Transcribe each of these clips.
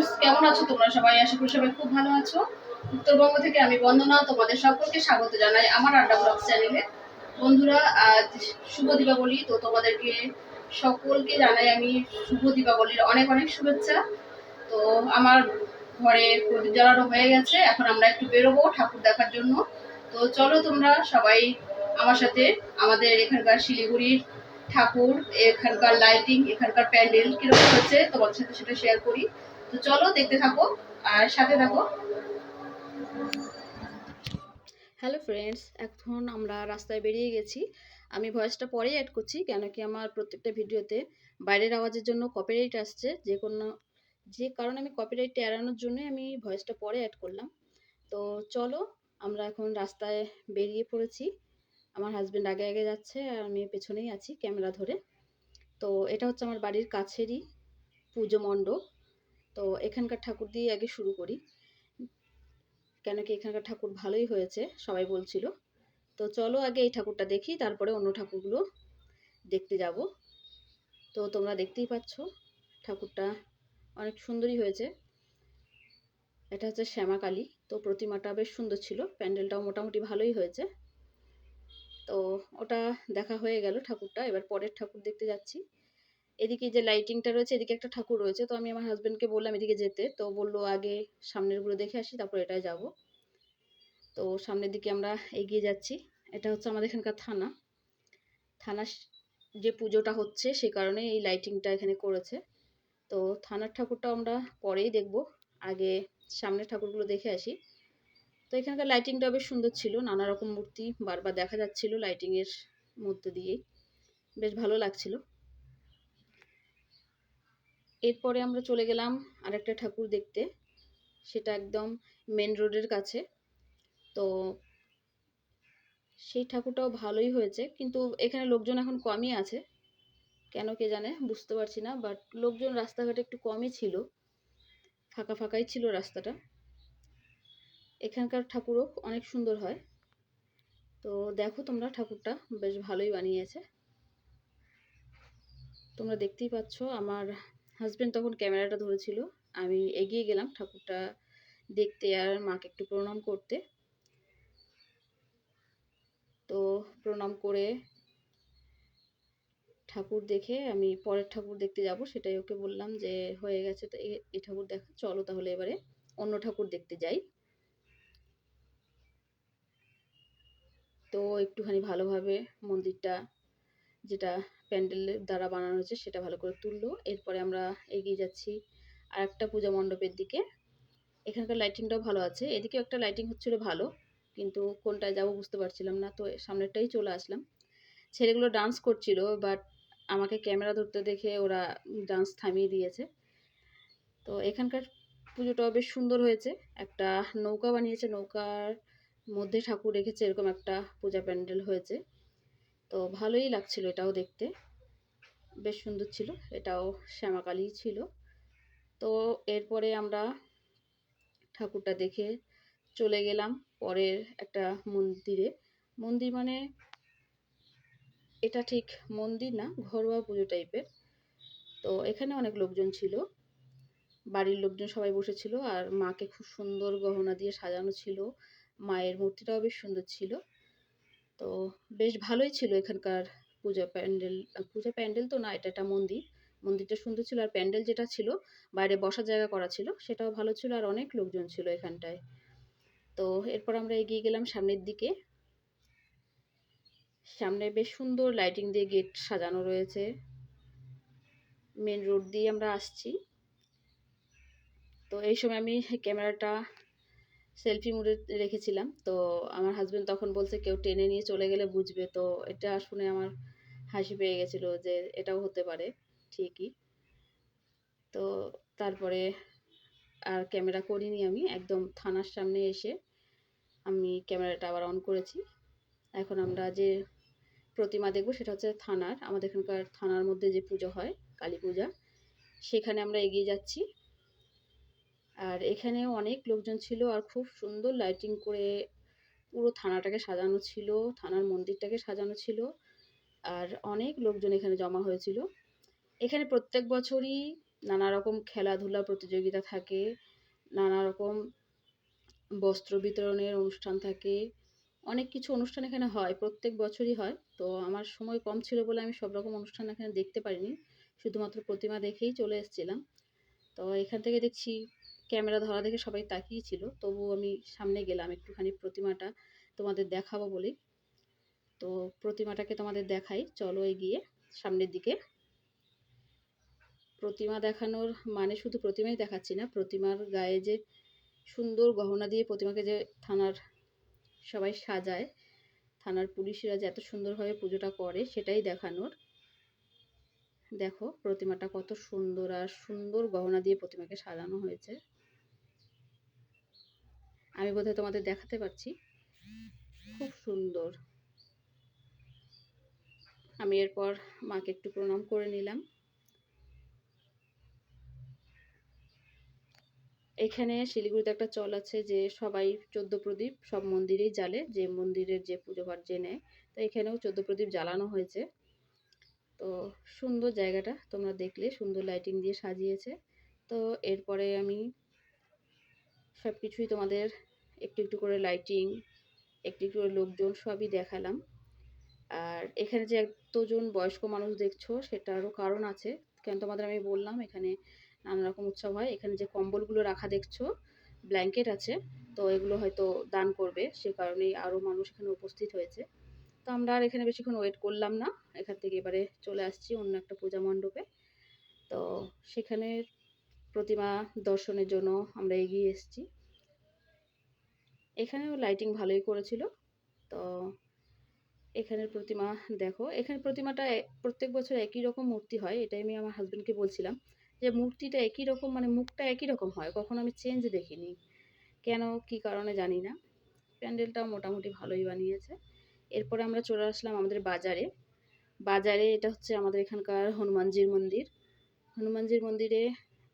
Friends কেমন আছো তোমরা সবাই? আশা করি সবাই খুব ভালো আছো। উত্তরবঙ্গ থেকে আমি বন্দনা, তোমাদের সকলকে স্বাগত জানাই আমার আড্ডা ব্লগ চ্যানেলে। বন্ধুরা, আজ শুভ দীপাবলি, তো তোমাদেরকে সকলকে জানাই আমি শুভ দীপাবলির অনেক অনেক শুভেচ্ছা। তো আমার ঘরে প্রদীপ জ্বালানো হয়ে গেছে, এখন আমরা একটু বেরোবো ঠাকুর দেখার জন্য। তো চলো তোমরা সবাই আমার সাথে আমাদের এখানকার শিলিগুড়ির ঠাকুর, এখানকার লাইটিং এখানকার প্যান্ডেল কীরকম হচ্ছে তোমাদের সাথে সেটা শেয়ার করি। তো চলো দেখতে থাকো আর সাথে থাকো। হ্যালো ফ্রেন্ডস এখন আমরা রাস্তায় বেরিয়ে গেছি। আমি ভয়েসটা পরেই অ্যাড করছি, কেন কি আমার প্রত্যেকটা ভিডিওতে বাইরের আওয়াজের জন্য কপিরাইট আসছে। যে কোনো, যে কারণে আমি কপিরাইটটা এড়ানোর জন্যই আমি ভয়েসটা পরে অ্যাড করলাম। তো চলো, আমরা এখন রাস্তায় বেরিয়ে পড়েছি। আমার হাজব্যান্ড আগে আগে যাচ্ছে আর আমি পেছনেই আছি, ক্যামেরা ধরে। তো এটা হচ্ছে আমার বাড়ির কাছেরই পুজো মণ্ডপ। তো এখানকার ঠাকুর দিয়ে আগে শুরু করি। কেন কি এখানকার ঠাকুর ভালোই হয়েছে, সবাই বলছিল। তো চলো আগে এই ঠাকুরটা দেখি, তারপরে অন্য ঠাকুরগুলো দেখতে যাব। তো তোমরা দেখতেই পাচ্ছ, ঠাকুরটা অনেক সুন্দরই হয়েছে। এটা হচ্ছে শ্যামাকালী, তো প্রতিমাটা বেশ সুন্দর ছিল, প্যান্ডেলটাও মোটামুটি ভালোই হয়েছে। তো ওটা দেখা হয়ে গেল ঠাকুরটা, এবার পরের ঠাকুর দেখতে যাচ্ছি। এদিকে যে লাইটিংটা রয়েছে, এদিকে একটা ঠাকুর রয়েছে। তো আমি আমার হাজব্যান্ডকে বললাম এদিকে যেতে। তো বলল, আগে সামনেরগুলো দেখে আসি, তারপর এটাই যাব। তো সামনের দিকে আমরা এগিয়ে যাচ্ছি। এটা হচ্ছে আমাদের এখানকার থানা। থানা যে পুজোটা হচ্ছে, সে কারণে এই লাইটিংটা এখানে করেছে। তো থানার ঠাকুরটা আমরা পরেই দেখব। আগে সামনের ঠাকুরগুলো দেখে আসি। তো এখানকার লাইটিংটা বেশ সুন্দর ছিল। নানা রকম মূর্তি বারবার দেখা যাচ্ছিল লাইটিংয়ের মধ্যে দিয়েই। বেশ ভালো লাগছিল। এরপরে আমরা চলে গেলাম আরেকটা ঠাকুর দেখতে। সেটা একদম মেন রোডের কাছে। তো সেই ঠাকুরটাও ভালোই হয়েছে। কিন্তু এখানে লোকজন এখন কমই আছে। কেন কে জানে? বুঝতে পারছি না। বাট লোকজন রাস্তাঘাটে একটু কমই ছিল। ফাঁকা ফাঁকাই ছিল রাস্তাটা। এখানকার ঠাকুরও অনেক সুন্দর হয়। তো দেখো তোমরা, ঠাকুরটা বেশ ভালোই বানিয়েছে। তোমরা দেখতেই পাচ্ছ আমার হাজব্যান্ড তখন ক্যামেরাটা ধরেছিল। আমি এগিয়ে গেলাম ঠাকুরটা দেখতে আর মাকে একটু প্রণাম করতে। তো প্রণাম করে ঠাকুর দেখে আমি পরের ঠাকুর দেখতে যাব, সেটাই ওকে বললাম যে, হয়ে গেছে তো এই ঠাকুর দেখা, চলো তাহলে এবারে অন্য ঠাকুর দেখতে যাই। তো একটুখানি ভালোভাবে মন্দিরটা যেটা প্যান্ডেলের দ্বারা বানানো হয়েছে সেটা ভালো করে তুললো। এরপরে আমরা এগিয়ে যাচ্ছি আর একটা পূজা মণ্ডপের দিকে। এখানকার লাইটিংটাও ভালো আছে। এদিকে একটা লাইটিং হচ্ছিল ভালো, কিন্তু কোনটায় যাব বুঝতে পারছিলাম না। তো সামনেরটাই চলে আসলাম। ছেলেগুলো ডান্স করছিল বাট আমাকে ক্যামেরা ধরতে দেখে ওরা ডান্স থামিয়ে দিয়েছে। তো এখানকার পুজোটাও বেশ সুন্দর হয়েছে। একটা নৌকা বানিয়েছে, নৌকার মধ্যে ঠাকুর রেখেছে, এরকম একটা পূজা প্যান্ডেল হয়েছে। তো ভালোই লাগছিল এটাও দেখতে। বেশ সুন্দর ছিল, এটাও শ্যামাকালী ছিল। তো এরপরে আমরা ঠাকুরটা দেখে চলে গেলাম পরের একটা মন্দিরে। মন্দির মানে এটা ঠিক মন্দির না, ঘরোয়া পুজো টাইপের। তো এখানে অনেক লোকজন ছিল, বাড়ির লোকজন সবাই বসেছিল আর মাকে খুব সুন্দর গহনা দিয়ে সাজানো ছিল। মায়ের মূর্তিটাও বেশ সুন্দর ছিল। তো বেশ ভালোই ছিল এখানকার পূজা প্যান্ডেল। পূজা প্যান্ডেল তো না, এটা একটা মন্দির। মন্দিরটা সুন্দর ছিল, আর প্যান্ডেল যেটা ছিল, বাইরে বসার জায়গা করা ছিল, সেটাও ভালো ছিল, আর অনেক লোকজন ছিল এখানটায়। তো এরপর আমরা এগিয়ে গেলাম সামনের দিকে। সামনে বেশ সুন্দর লাইটিং দিয়ে গেট সাজানো রয়েছে। মেন রোড দিয়ে আমরা আসছি। তো এই সময় আমি ক্যামেরাটা সেলফি মুডে রেখেছিলাম। তো আমার হাজব্যান্ড তখন বলছে, কেউ টেনে নিয়ে চলে গেলে বুঝবে। তো এটা শুনে আমার হাসি পেয়ে গেছিল যে এটাও হতে পারে, ঠিকই। তো তারপরে আর ক্যামেরা করিনি আমি, একদম থানার সামনে এসে আমি ক্যামেরাটা আবার অন করেছি। এখন আমরা যে প্রতিমা দেখব সেটা হচ্ছে থানার, আমাদের এখানকার থানার মধ্যে যে পুজো হয়, কালী পূজা, সেখানে আমরা এগিয়ে যাচ্ছি। আর এখানে অনেক লোকজন ছিল আর খুব সুন্দর লাইটিং করে পুরো থানাটাকে সাজানো ছিল, থানার মন্দিরটাকে সাজানো ছিল আর অনেক লোকজন এখানে জমা হয়েছিল। এখানে প্রত্যেক বছরই নানা রকম খেলাধুলা প্রতিযোগিতা থাকে নানা রকম বস্ত্র বিতরণের অনুষ্ঠান থাকে, অনেক কিছু অনুষ্ঠান এখানে হয়, প্রত্যেক বছরই হয়। তো আমার সময় কম ছিল বলে আমি সব রকম অনুষ্ঠান এখানে দেখতে পারিনি, শুধুমাত্র প্রতিমা দেখেই চলে এসেছিলাম। তো এখান থেকে দেখছি ক্যামেরা ধরা দেখে সবাই তাকিয়েছিল তবু আমি সামনে গেলাম একটুখানি প্রতিমাটা তোমাদের দেখাবো বলেই তো প্রতিমাটাকে তোমাদের দেখাই। চলো এগিয়ে সামনের দিকে। প্রতিমা দেখানোর মানে শুধু প্রতিমাই দেখাচ্ছি না, প্রতিমার গায়ে যে সুন্দর গহনা দিয়ে প্রতিমাকে যে থানার সবাই সাজায়, থানার পুলিশরা যে এত সুন্দরভাবে পুজোটা করে সেটাই দেখানোর। দেখো প্রতিমাটা কত সুন্দর আর সুন্দর গহনা দিয়ে প্রতিমাকে সাজানো হয়েছে। আমি বোধহয় তোমাদের দেখাতে পারছি। খুব সুন্দর। আমি এরপর মাকে একটু প্রণাম করে নিলাম। এখানে শিলিগুড়িতে একটা চল আছে যে সবাই চোদ্দ প্রদীপ সব মন্দিরেই জ্বালে, যে মন্দিরের যে পুজো যে নেয়। তো এখানেও চোদ্দ প্রদীপ জ্বালানো হয়েছে। তো সুন্দর জায়গাটা, তোমরা দেখলে সুন্দর লাইটিং দিয়ে সাজিয়েছে। তো এরপরে আমি সব কিছুই তোমাদের একটু একটু করে লাইটিং একটু একটু করে লোকজন সবই দেখালাম। আর এখানে যে এতজন বয়স্ক মানুষ দেখছ, সেটারও কারণ আছে। কেন তোমাদের আমি বললাম, এখানে নানা রকম উৎসব হয়। এখানে যে কম্বলগুলো রাখা দেখছ ব্ল্যাঙ্কেট আছে, তো এগুলো হয়তো দান করবে। সে কারণেই আরও মানুষ এখানে উপস্থিত হয়েছে। তো আমরা আর এখানে বেশিক্ষণ ওয়েট করলাম না। এখান থেকে এবারে চলে আসছি অন্য একটা পূজা মণ্ডপে। তো সেখানে প্রতিমা দর্শনের জন্য আমরা এগিয়ে এসেছি। এখানেও লাইটিং ভালোই করেছিল। তো এখানের প্রতিমা দেখো, এখানে প্রতিমাটা প্রত্যেক বছর একই রকম মূর্তি হয়, এটাই আমি আমার হাজব্যান্ডকে বলছিলাম যে মূর্তিটা একই রকম মানে মুখটা একই রকম হয়, কখনো আমি চেঞ্জ দেখিনি। কেন, কি কারণে জানি না। প্যান্ডেলটাও মোটামুটি ভালোই বানিয়েছে। এরপরে আমরা চলে আসলাম আমাদের বাজারে। বাজারে এটা হচ্ছে আমাদের এখানকার হনুমানজির মন্দির। হনুমানজির মন্দিরে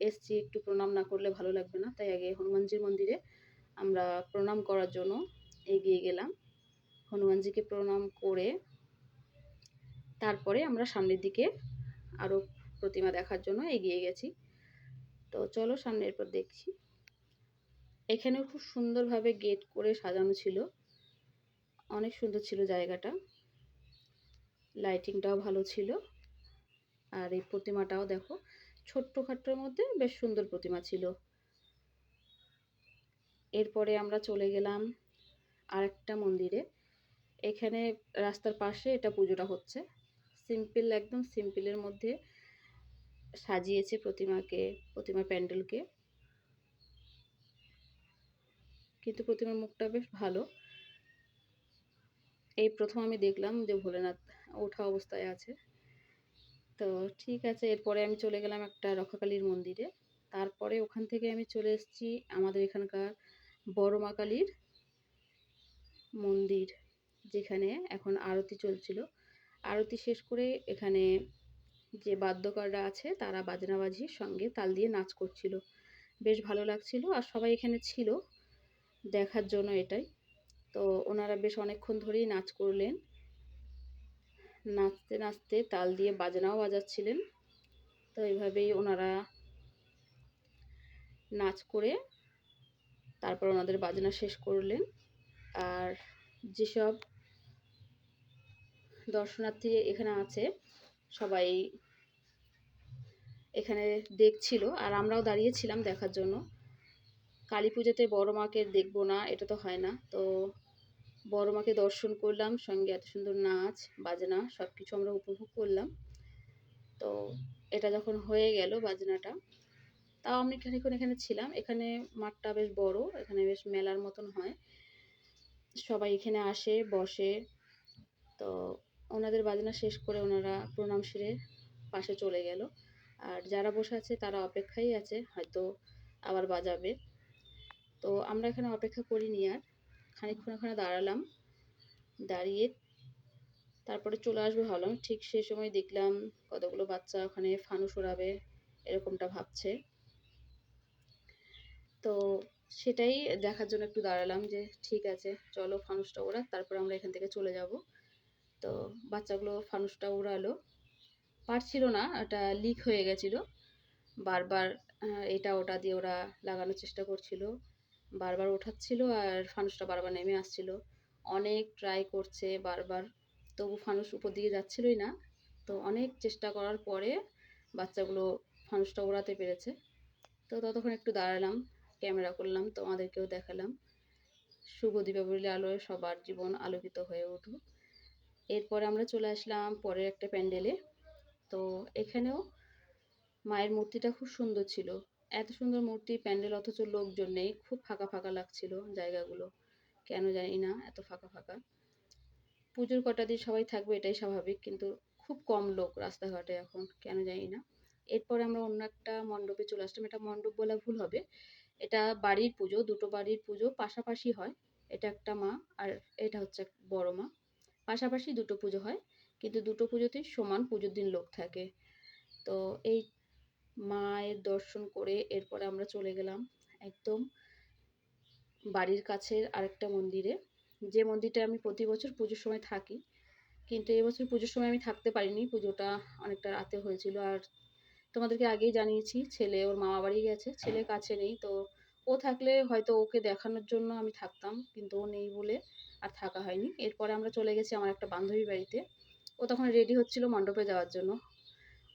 এসছি একটু প্রণাম না করলে ভালো লাগবে না, তাই আগে হনুমানজির মন্দিরে আমরা প্রণাম করার জন্য এগিয়ে গেলাম। হনুমানজিকে প্রণাম করে তারপরে আমরা সামনের দিকে আরও প্রতিমা দেখার জন্য এগিয়ে গেছি। তো চলো সামনে এরপর দেখছি। এখানেও খুব সুন্দরভাবে গেট করে সাজানো ছিল। অনেক সুন্দর ছিল জায়গাটা। লাইটিংটাও ভালো ছিল। আর এই প্রতিমাটাও দেখো ছোট্ট ছোট্টখাট্টোর মধ্যে বেশ সুন্দর প্রতিমা ছিল। এরপরে আমরা চলে গেলাম আরেকটা মন্দিরে। এখানে রাস্তার পাশে এটা পুজোটা হচ্ছে। সিম্পল, একদম সিম্পলের মধ্যে সাজিয়েছে প্রতিমাকে প্রতিমা প্যান্ডেলকে। কিন্তু প্রতিমার মুখটা বেশ ভালো। এই প্রথম আমি দেখলাম যে ভোলেনাথ ওঠা অবস্থায় আছে। তো ঠিক আছে, এরপরে আমি চলে গেলাম একটা রক্ষাকালীর মন্দিরে। তারপরে ওখান থেকে আমি চলে এসেছি আমাদের এখানকার বড় মা কালীর মন্দির, যেখানে এখন আরতি চলছিল। আরতি শেষ করে এখানে যে বাদ্যকাররা আছে, তারা বাজনা বাজনাবাজির সঙ্গে তাল দিয়ে নাচ করছিল। বেশ ভালো লাগছিল আর সবাই এখানে ছিল দেখার জন্য এটাই। তো ওনারা বেশ অনেকক্ষণ ধরেই নাচ করলেন। নাচতে নাচতে তাল দিয়ে বাজনাও বাজাচ্ছিলেন। তো এইভাবেই ওনারা নাচ করে তারপর ওনাদের বাজনা শেষ করলেন। আর যেসব দর্শনার্থী এখানে আছে, সবাই এখানে দেখছিল। আর আমরাও দাঁড়িয়েছিলাম দেখার জন্য। কালী পুজোতে বড় মাকে দেখব না, এটা তো হয় না। তো বড় মাকে দর্শন করলাম, সঙ্গে এত সুন্দর নাচ, বাজনা সব কিছু আমরা উপভোগ করলাম। তো এটা যখন হয়ে গেল বাজনাটা তাও আমি খানিক্ষণ এখানে ছিলাম। এখানে মাঠটা বেশ বড়, এখানে বেশ মেলার মতন হয়। সবাই এখানে আসে, বসে। তো ওনাদের বাজনা শেষ করে ওনারা প্রণাম সেরে পাশে চলে গেল। আর যারা বসে আছে তারা অপেক্ষাই আছে, হয়তো আবার বাজাবে। তো আমরা এখানে অপেক্ষা করিনি আর। খানিকক্ষণ ওখানে দাঁড়ালাম। দাঁড়িয়ে তারপরে চলে আসবে ভাবলাম, ঠিক সে সময় দেখলাম কতগুলো বাচ্চা ওখানে ফানুস ওড়াবে এরকমটা ভাবছে। তো সেটাই দেখার জন্য একটু দাঁড়ালাম যে ঠিক আছে, চলো ফানুসটা ওরা তারপর আমরা এখান থেকে চলে যাব। তো বাচ্চাগুলো ফানুসটা উড়ালো পারছিল না, এটা লিক হয়ে গেছিল। বারবার এটা ওটা দিয়ে ওরা লাগানোর চেষ্টা করছিল। বারবার ওঠাচ্ছিল আর ফানুসটা বারবার নেমে আসছিল। অনেক ট্রাই করছে বারবার, তবু ফানুস উপর দিকে যাচ্ছিলই না। তো অনেক চেষ্টা করার পরে বাচ্চাগুলো ফানুসটা ওড়াতে পেরেছে। তো ততক্ষণ একটু দাঁড়ালাম। ক্যামেরা করলাম, তোমাদেরকেও দেখালাম। শুভ দীপাবলি আলোয় সবার জীবন আলোকিত হয়ে উঠুক। এরপরে আমরা চলে আসলাম পরের একটা প্যান্ডেলে। তো এখানেও মায়ের মূর্তিটা খুব সুন্দর ছিল। এত সুন্দর মূর্তি, প্যান্ডেল, অথচ লোকজন নেই। খুব ফাঁকা ফাঁকা লাগছিল জায়গাগুলো। কেন জানি না, এত ফাঁকা ফাঁকা। পুজোর কটা দিন সবাই থাকবে, এটাই স্বাভাবিক, কিন্তু খুব কম লোক রাস্তাঘাটে এখন, কেন জানি না। এরপরে আমরা অন্য একটা মণ্ডপে চলে আসলাম। এটা মণ্ডপ বলা ভুল হবে। এটা বাড়ির পুজো, দুটো বাড়ির পুজো পাশাপাশি হয়। এটা একটা মা আর এটা হচ্ছে বড় মা। পাশাপাশি দুটো পুজো হয়, কিন্তু দুটো পুজোতেই সমান পুজোর দিন লোক থাকে। তো এই মায়ের দর্শন করে এরপরে আমরা চলে গেলাম একদম বাড়ির কাছের আরেকটা মন্দিরে। যে মন্দিরটা আমি প্রতি বছর পুজোর সময় থাকি, কিন্তু এবছর পুজোর সময় আমি থাকতে পারিনি। পুজোটা অনেকটা রাতে হয়েছিল আর তোমাদেরকে আগেই জানিয়েছি ছেলে ওর মামা বাড়ি গেছে ছেলে কাছে নেই তো ও থাকলে হয়তো ওকে দেখানোর জন্য আমি থাকতাম কিন্তু ও নেই বলে আর থাকা হয়নি। এরপরে আমরা চলে গেছি আমার একটা বান্ধবীর বাড়িতে। ও তখন রেডি হচ্ছিল মণ্ডপে যাওয়ার জন্য।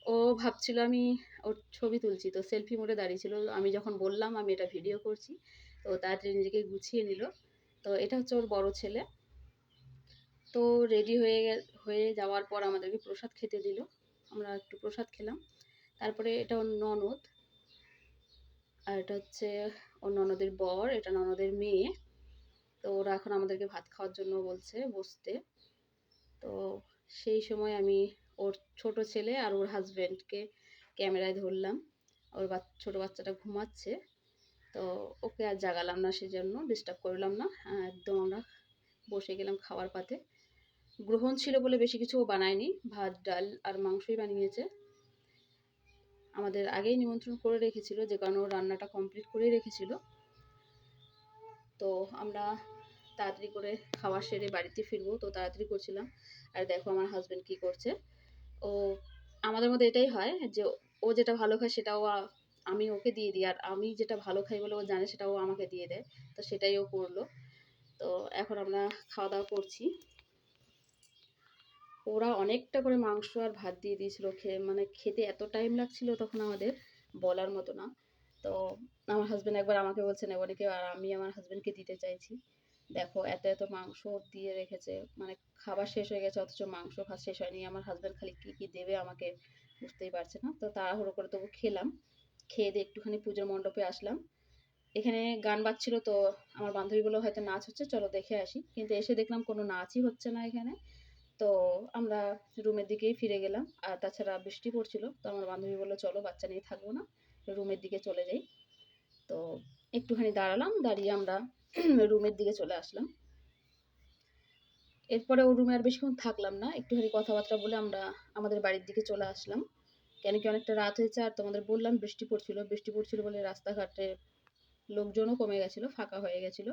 ও ভাবছিল আমি ওর ছবি তুলছি তো সেলফি মোডে দাঁড়িয়েছিল। আমি যখন বললাম আমি এটা ভিডিও করছি তো তাড়াতাড়ি নিজেকে গুছিয়ে নিল। তো এটা হচ্ছে ওর বড় ছেলে। তো রেডি হয়ে হয়ে যাওয়ার পর আমাদেরকে প্রসাদ খেতে দিল। আমরা একটু প্রসাদ খেলাম। তারপরে এটা ওর ননদ। আর এটা হচ্ছে ওর ননদের বর, এটা ননদের মেয়ে। তো ওরা এখন আমাদেরকে ভাত খাওয়ার জন্য বলছে বসতে। তো সেই সময় আমি ওর ছোট ছেলে আর ওর হাজবেন্ডকে ক্যামেরায় ধরলাম। ওর ছোট বাচ্চাটা ঘুমাচ্ছে। তো ওকে আর জাগালাম না সেজন্য ডিস্টার্ব করলাম না। একদম আমরা বসে গেলাম খাওয়ার পাতে। গ্রহণ ছিল বলে বেশি কিছু বানায়নি। ভাত, ডাল আর মাংসই বানিয়েছে। আমাদের আগেই নিমন্ত্রণ করে রেখেছিল, যে কারণে ও রান্নাটা কমপ্লিট করেই রেখেছিল। তো আমরা তাড়াতাড়ি করে খাওয়া সেরে বাড়িতে ফিরবো, তো তাড়াতাড়ি করছিলাম। আর দেখো আমার হাজবেন্ড কি করছে। ও, আমাদের মধ্যে এটাই হয় যে ও যেটা ভালো খায় সেটাও আমি ওকে দিয়ে দিই, আর আমি যেটা ভালো খাই বলে ও জানে সেটা ও আমাকে দিয়ে দেয়, তো সেটাই ও করল। তো এখন আমরা খাওয়া দাওয়া করছি। ওরা অনেকটা করে মাংস আর ভাত দিয়ে দিয়েছিল খেয়ে মানে খেতে এত টাইম লাগছিল তখন আমাদের বলার মতো না। তো আমার হাজবেন্ড একবার আমাকে বলছে নেবনিকে আর আমি আমার হাজবেন্ডকে দিতে চাইছি। দেখো, এত এত মাংস দিয়ে রেখেছে। মানে খাবার শেষ হয়ে গেছে, অথচ মাংস ভাত শেষ হয়নি। আমার হাজবেন্ড খালি কি কি দেবে আমাকে বুঝতেই পারছে না। তো তাড়াহুড়ো করে তবু খেলাম। খেয়ে দিয়ে একটুখানি পুজোর মণ্ডপে আসলাম। এখানে গান বাজছিল, তো আমার বান্ধবী বলল, হয়তো নাচ হচ্ছে, চলো দেখে আসি। কিন্তু এসে দেখলাম কোনো নাচই হচ্ছে না এখানে। তো আমরা রুমের দিকেই ফিরে গেলাম। আর তাছাড়া বৃষ্টি পড়ছিল, তো আমার বান্ধবী বলল, চলো, বাচ্চা নিয়ে থাকব না রুমের দিকে চলে যাই। তো একটুখানি দাঁড়ালাম, দাঁড়িয়ে আমরা রুমের দিকে চলে আসলাম। এরপরে ও রুমে আর বেশিক্ষণ থাকলাম না, একটুখানি কথাবার্তা বলে আমরা আমাদের বাড়ির দিকে চলে আসলাম। কেন কি অনেকটা রাত হয়েছে, আর তোমাদের বললাম বৃষ্টি পড়ছিল বৃষ্টি পড়ছিল বলে রাস্তাঘাটে লোকজনও কমে গেছিল, ফাঁকা হয়ে গেছিল।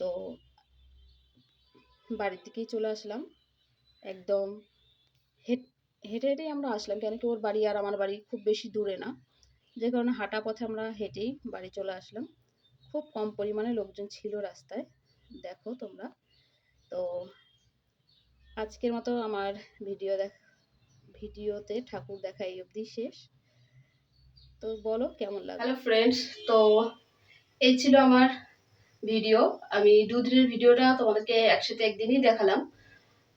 তো বাড়ির দিকেই চলে আসলাম। একদম হেঁট, হেঁটে হেঁটেই আমরা আসলাম, কেন কি ওর বাড়ি আর আমার বাড়ি খুব বেশি দূরে না। যে কারণে হাঁটা পথে আমরা হেঁটেই বাড়ি চলে আসলাম। খুব কম পরিমাণে লোকজন ছিল রাস্তায়, দেখো তোমরা। তো আজকের মতো আমার ভিডিও দেখ, ভিডিওতে ঠাকুর দেখা এই অবধি শেষ। তো বলো, কেমন লাগে হ্যালো ফ্রেন্ডস তো এই ছিল আমার ভিডিও। আমি দুদিনের ভিডিওটা তোমাদেরকে একসাথে একদিনই দেখালাম।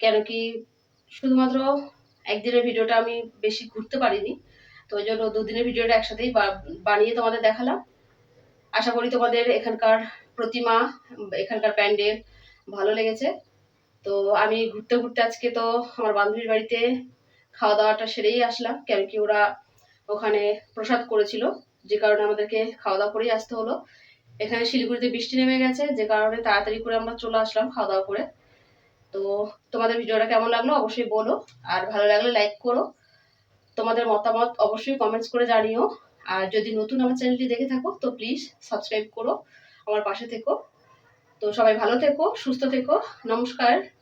কেন কি শুধুমাত্র একদিনের ভিডিওটা আমি বেশি ঘুরতে পারিনি, তো ওই জন্য দুদিনের ভিডিওটা একসাথেই বানিয়ে তোমাদের দেখালাম। আশা করি তোমাদের এখানকার প্রতিমা, এখানকার প্যান্ডেল ভালো লেগেছে। তো আমি ঘুরতে ঘুরতে আজকে তো আমার বান্ধবীর বাড়িতে খাওয়া দাওয়াটা সেরেই আসলাম, কেন কি ওরা ওখানে প্রসাদ করেছিল, যে কারণে আমাদেরকে খাওয়া দাওয়া করেই আসতে হলো। এখানে শিলিগুড়িতে বৃষ্টি নেমে গেছে, যে কারণে তাড়াতাড়ি করে আমরা চলে আসলাম খাওয়া দাওয়া করে। তো তোমাদের ভিডিওটা কেমন লাগল অবশ্যই বলো। আর ভালো লাগলে লাইক করো। তোমাদের মতামত অবশ্যই কমেন্টস করে জানিও। আর যদি নতুন আমার চ্যানেলটি দেখে থাকো, তো প্লিজ সাবস্ক্রাইব করো। আমার পাশে থেকো। তো সবাই ভালো থেকো, সুস্থ থেকো। নমস্কার।